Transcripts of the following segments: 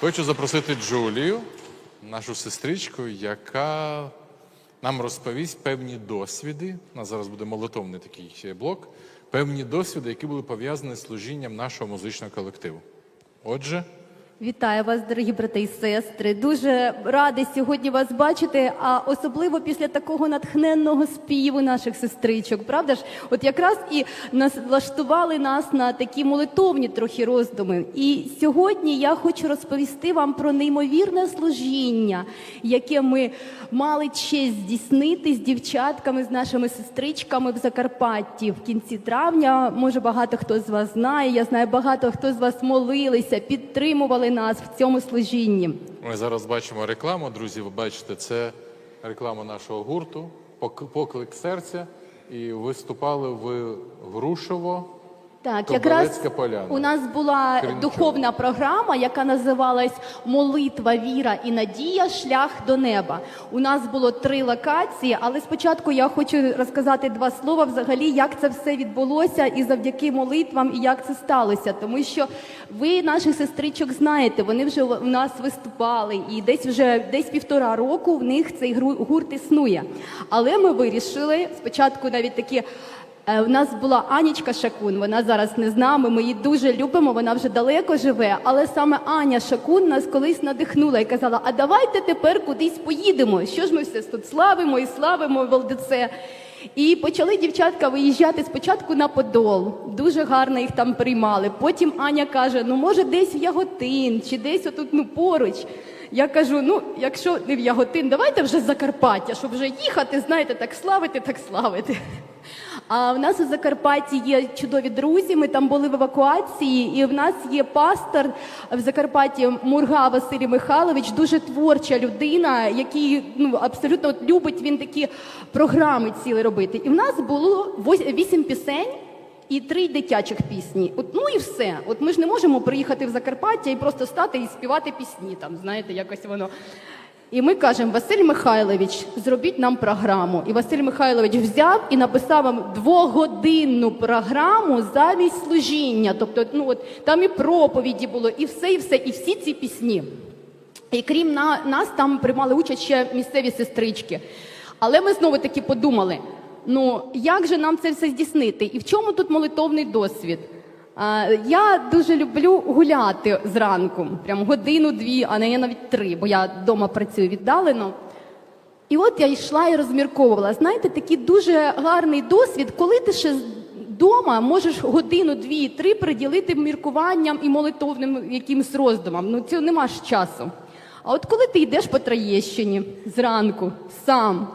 Хочу запросити Джулію, нашу сестричку, яка нам розповість певні досвіди. У нас зараз буде молитовний такий блок. Певні досвіди, які були пов'язані з служінням нашого музичного колективу. Отже, Вітаю вас, дорогі брати і сестри. Дуже радий сьогодні вас бачити, а особливо після такого натхненного співу наших сестричок. Правда ж, от якраз і нас влаштували нас на такі молитовні трохи роздуми. І сьогодні я хочу розповісти вам про неймовірне служіння, яке ми мали честь здійснити з дівчатками, з нашими сестричками в Закарпатті в кінці травня. Може, багато хто з вас знає. Я знаю, багато хто з вас молилися, підтримували нас в цьому служінні. ми зараз бачимо рекламу. Друзі, ви бачите, це реклама нашого гурту, «Пок- поклик серця. І виступали в Грушево. Так, якраз Тоболецька поляна. у нас була Крім духовна програма, яка називалась Молитва, віра і надія. Шлях до неба. У нас було три локації, але спочатку я хочу розказати два слова взагалі, як це все відбулося, і завдяки молитвам, і як це сталося. Тому що ви наших сестричок знаєте, вони вже у нас виступали, і десь вже десь півтора року в них цей гурт існує. Але ми вирішили спочатку навіть такі. Е, У нас була Анічка Шакун, вона зараз не з нами. Ми її дуже любимо, вона вже далеко живе. Але саме Аня Шакун нас колись надихнула і казала: А давайте тепер кудись поїдемо. Що ж ми все тут славимо і славимо в. І почали дівчатка виїжджати спочатку на Подол. Дуже гарно їх там приймали. Потім Аня каже: ну може десь в Яготин чи десь отут ну поруч. Я кажу: ну, якщо не в Яготин, давайте вже Закарпаття, щоб вже їхати, знаєте, так славити, так славити. А в нас у Закарпатті є чудові друзі. Ми там були в евакуації, і в нас є пастор в Закарпатті Мурга Василій Михайлович, дуже творча людина, який ну абсолютно от любить він такі програми ціли робити. І в нас було вісім пісень. І три дитячих пісні. От ну і все. От ми ж не можемо приїхати в Закарпаття і просто стати і співати пісні. Там знаєте, якось воно. І ми кажемо, Василь Михайлович, зробіть нам програму. І Василь Михайлович взяв і написав вам двогодинну програму замість служіння. Тобто, ну от там і проповіді було, і все, і все, і всі ці пісні. І крім на, нас, там приймали участь ще місцеві сестрички. Але ми знову таки подумали: ну як же нам це все здійснити? І в чому тут молитовний досвід? Я дуже люблю гуляти зранку, прям годину-дві, а не я навіть три, бо я вдома працюю віддалено. І от я йшла і розмірковувала. Знаєте, такий дуже гарний досвід, коли ти ще вдома можеш годину, дві, три приділити міркуванням і молитовним якимось роздумам. Ну цього нема ж часу. А от коли ти йдеш по Троєщині зранку сам,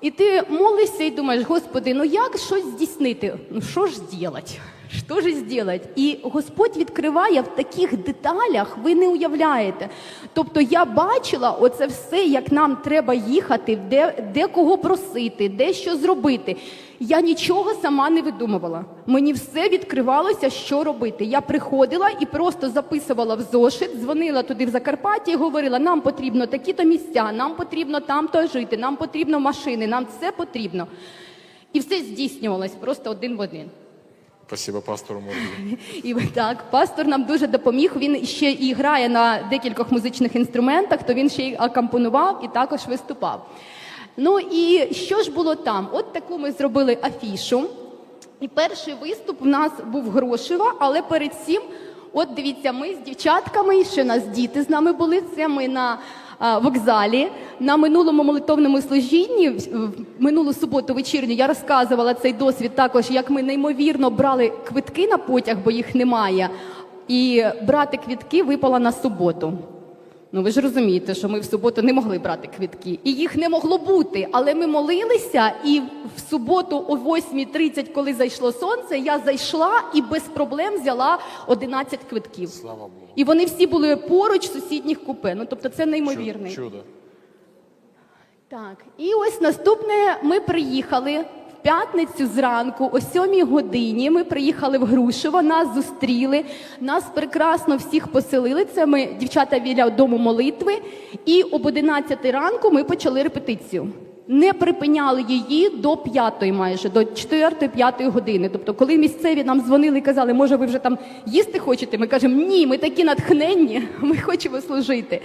і ти молишся і думаєш, Господи, ну як щось здійснити? Ну що ж зробити? Що ж зробити? І Господь відкриває в таких деталях, ви не уявляєте. Тобто я бачила оце все, як нам треба їхати, де, де кого просити, де що зробити. Я нічого сама не видумувала. Мені все відкривалося, що робити. Я приходила і просто записувала в зошит, дзвонила туди в Закарпатті і говорила: нам потрібно такі-то місця, нам потрібно там-то жити, нам потрібно машини, нам все потрібно. І все здійснювалось просто один в один. Спасибо пастору Мурзі. І так, пастор нам дуже допоміг. Він ще і грає на декількох музичних інструментах, то він ще й акомпонував і також виступав. Ну і що ж було там? От таку ми зробили афішу. І перший виступ у нас був Грошева, але перед цим, от дивіться, ми з дівчатками, у нас діти з нами були. Це ми на вокзалі. На минулому молитовному служінні, в- минулу суботу вечірню, я розказувала цей досвід також, як ми неймовірно брали квитки на потяг, бо їх немає. І брати квітки випало на суботу. Ну ви ж розумієте, що ми в суботу не могли брати квитки, і їх не могло бути. Але ми молилися, і в суботу о 8.30, коли зайшло сонце, я зайшла і без проблем взяла 11 квитків. Слава Богу. І вони всі були поруч сусідніх купе. Ну тобто це неймовірний. Чудо. Так, і ось наступне ми приїхали п'ятницю зранку, о сьомій годині. Ми приїхали в Грушево, нас зустріли, нас прекрасно всіх поселили. Це ми дівчата біля дому молитви. І об 11 ранку ми почали репетицію. не припиняли її до п'ятої майже, до четвертої, п'ятої години. Тобто, коли місцеві нам дзвонили і казали, може, ви вже там їсти хочете, ми кажемо, ні, ми такі натхненні, ми хочемо служити.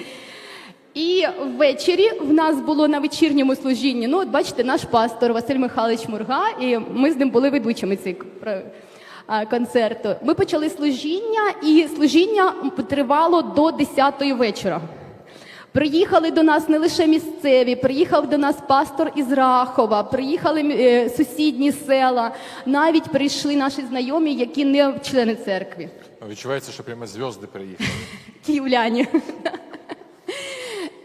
І ввечері в нас було на вечірньому служінні. Ну, от бачите, наш пастор Василь Михайлович Мурга, і ми з ним були ведучими цього концерту. Ми почали служіння, і служіння тривало до 10-ї вечора. Приїхали до нас не лише місцеві, приїхав до нас пастор із Рахова, приїхали е, сусідні села, навіть прийшли наші знайомі, які не члени церкви. Відчувається, що прямо зв'язки приїхали. Київляні.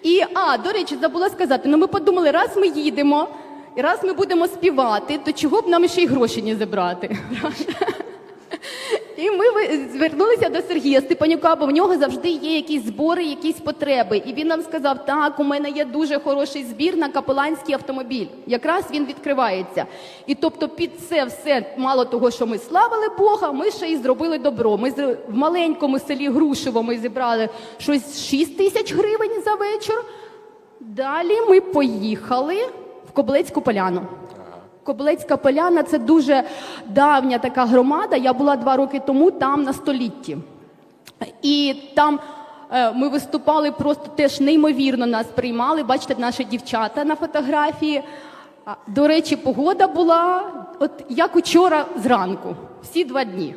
І, а, до речі, забула сказати, ну ми подумали, раз ми їдемо, і раз ми будемо співати, то чого б нам ще й гроші не забрати? І ми звернулися до Сергія Степанюка, бо в нього завжди є якісь збори, якісь потреби. І він нам сказав: так, у мене є дуже хороший збір на капеланський автомобіль. Якраз він відкривається. І тобто, під це все, мало того, що ми славили Бога, ми ще й зробили добро. Ми в маленькому селі Грушево ми зібрали щось 6 тисяч гривень за вечір. Далі ми поїхали в Коблецьку поляну. Кобилецька поляна це дуже давня така громада. Я була два роки тому там на столітті. І там е, ми виступали просто теж неймовірно нас приймали. Бачите, наші дівчата на фотографії. До речі, погода була от як учора зранку, всі два дні.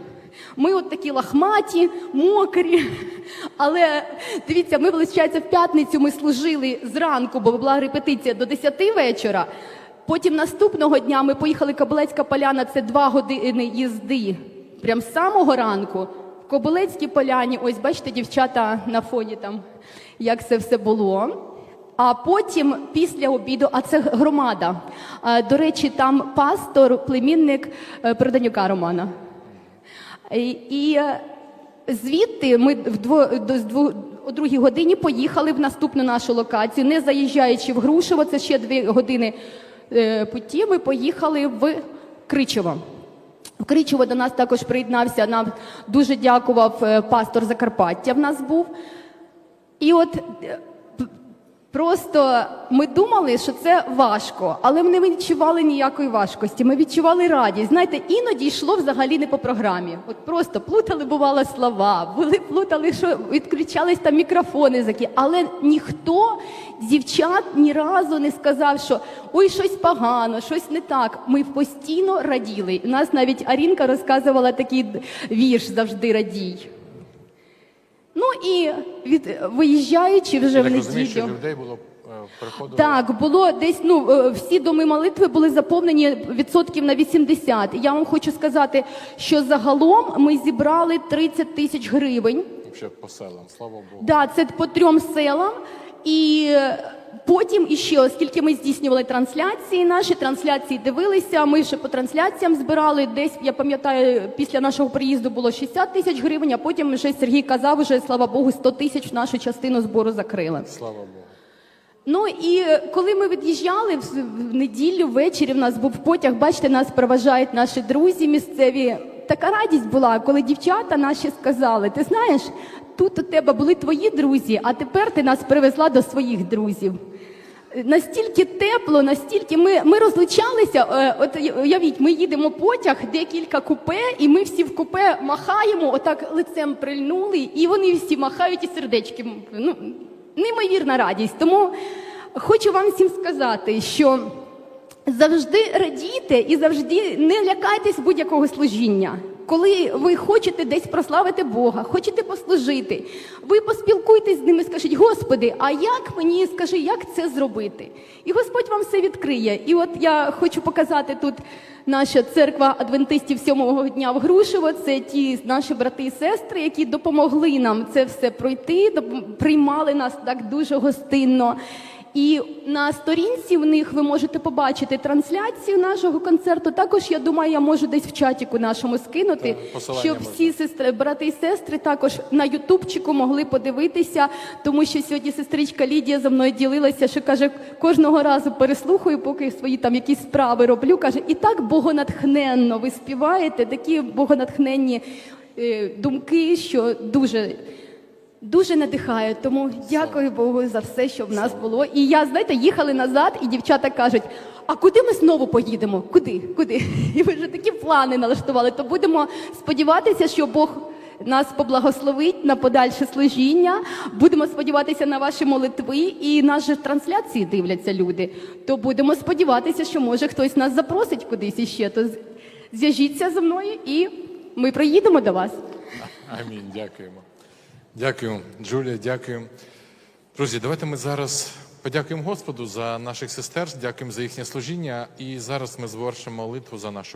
Ми от такі лахматі, мокрі. Але дивіться, ми, виходить, в п'ятницю ми служили зранку, бо була репетиція до 10 вечора. Потім наступного дня ми поїхали Кобилецька поляна, це два години їзди. Прям з самого ранку. В Кобилецькій поляні, ось бачите, дівчата на фоні там, як це все було. А потім, після обіду, а це громада. До речі, там пастор, племінник е, Проданюка Романа. І, е, звідти ми о другій годині поїхали в наступну нашу локацію, не заїжджаючи в Грушево, це ще дві години путі. Ми поїхали в Кричево. В Кричево до нас також приєднався. Нам дуже дякував е, пастор Закарпаття. В нас був. І от е, просто ми думали, що це важко, але ми не відчували ніякої важкості. Ми відчували радість. Знаєте, іноді йшло взагалі не по програмі. От просто плутали, бувало, слова, були плутали, що відключались там мікрофони закі. Але ніхто дівчат ні разу не сказав, що ой, щось погано, щось не так. Ми постійно раділи. У нас навіть Арінка розказувала такий вірш завжди радій. Ну і від виїжджаючи вже Я в так розумію, що неділю. людей було е, приходило. Так, було десь ну е, всі доми молитви були заповнені відсотків на 80. І Я вам хочу сказати, що загалом ми зібрали 30 тисяч гривень. Взагалі по селам, слава Богу. Да, це по трьом селам. І е, потім іще, оскільки ми здійснювали трансляції, наші трансляції дивилися. Ми ще по трансляціям збирали десь. Я пам'ятаю, після нашого приїзду було 60 тисяч гривень. А потім вже Сергій казав, вже слава Богу, 100 тисяч в нашу частину збору закрили. Слава Богу. Ну і е, коли ми від'їжджали в, в неділю ввечері, в нас був потяг. Бачите, нас проважають наші друзі місцеві. Така радість була, коли дівчата наші сказали: ти знаєш, тут у тебе були твої друзі, а тепер ти нас привезла до своїх друзів. Настільки тепло, настільки ми, ми розлучалися. е, От уявіть, ми їдемо потяг, декілька купе, і ми всі в купе махаємо, отак лицем прильнули, і вони всі махають і сердечки. Ну, неймовірна радість. Тому хочу вам всім сказати, що завжди радійте і завжди не лякайтесь будь-якого служіння. Коли ви хочете десь прославити Бога, хочете послужити, ви поспілкуйтесь з ними, скажіть, Господи, а як мені скажи, як це зробити? І Господь вам все відкриє. І от я хочу показати тут наша церква адвентистів сьомого дня в Грушево. Це ті наші брати і сестри, які допомогли нам це все пройти, приймали нас так дуже гостинно. І на сторінці в них ви можете побачити трансляцію нашого концерту. Також я думаю, я можу десь в чатіку нашому скинути, посилання щоб можна. всі сестри, брати і сестри також на Ютубчику могли подивитися, тому що сьогодні сестричка Лідія за мною ділилася, що каже, кожного разу переслухаю, поки свої там якісь справи роблю. каже, і так богонатхненно ви співаєте, такі богонатхненні е, думки, що дуже. Дуже надихає, тому дякую Богу за все, що в нас було. І я, знаєте, їхали назад, і дівчата кажуть: а куди ми знову поїдемо? Куди? Куди? І ми вже такі плани налаштували. То будемо сподіватися, що Бог нас поблагословить на подальше служіння. Будемо сподіватися на ваші молитви, і нас в трансляції дивляться люди. То будемо сподіватися, що може хтось нас запросить кудись іще. То зв'яжіться зі мною, і ми приїдемо до вас. Амінь. Дякуємо. Дякую, Джулія, дякую. Друзі, давайте ми зараз подякуємо Господу за наших сестер, дякуємо за їхнє служіння. І зараз ми звершимо молитву за нашу.